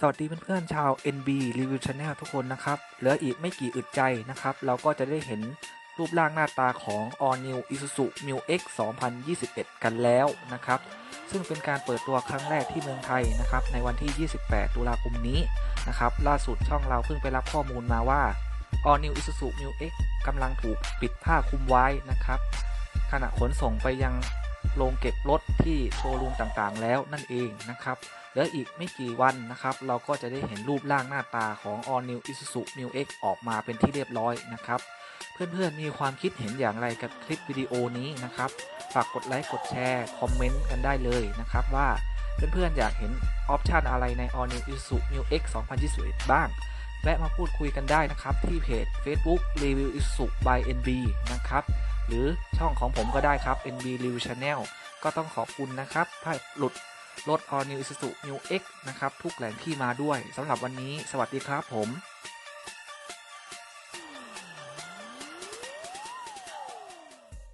สวัสดีเพื่อนๆชาว NB Review Channel ทุกคนนะครับเหลืออีกไม่กี่อึดใจนะครับ เราก็จะได้เห็นรูปร่างหน้าตาของ All New Isuzu Mu X 2021 กันแล้วนะครับ ซึ่งเป็นการเปิดตัวครั้งแรกที่เมืองไทยนะครับ ในวันที่ 28 ตุลาคมนี้นะครับ ล่าสุดช่องเราเพิ่งไปรับข้อมูลมาว่า All New Isuzu Mu X กำลังถูกปิดผ้าคลุมไว้นะครับ ขณะขนส่งไปยังโรงเก็บรถที่โชว์รูมต่างๆ แล้วนั่นเองนะครับ ลืออีกไม่กี่วันนะครับ เราก็จะได้เห็นรูปร่างหน้าตาของ All New Isuzu Mu X ออกมาเป็นที่เรียบร้อยนะครับ เพื่อนๆมีความคิดเห็นอย่างไรกับคลิปวิดีโอนี้นะครับ ฝากกดไลค์กดแชร์คอมเมนต์กันได้เลยนะครับว่าเพื่อนๆอยากเห็นออปชันอะไรใน All New Isuzu Mu X 2021 บ้าง แวะมาพูดคุยกันได้นะครับ ที่เพจ Facebook Review Isuzu by NB นะครับ หรือช่องของผมก็ได้ครับ NB Review Channel ก็ต้องขอบคุณนะครับถ้าหลุด รถ All New Isuzu New X นะครับ ทุกแหล่งที่มาด้วยสำหรับวันนี้ สวัสดีครับผม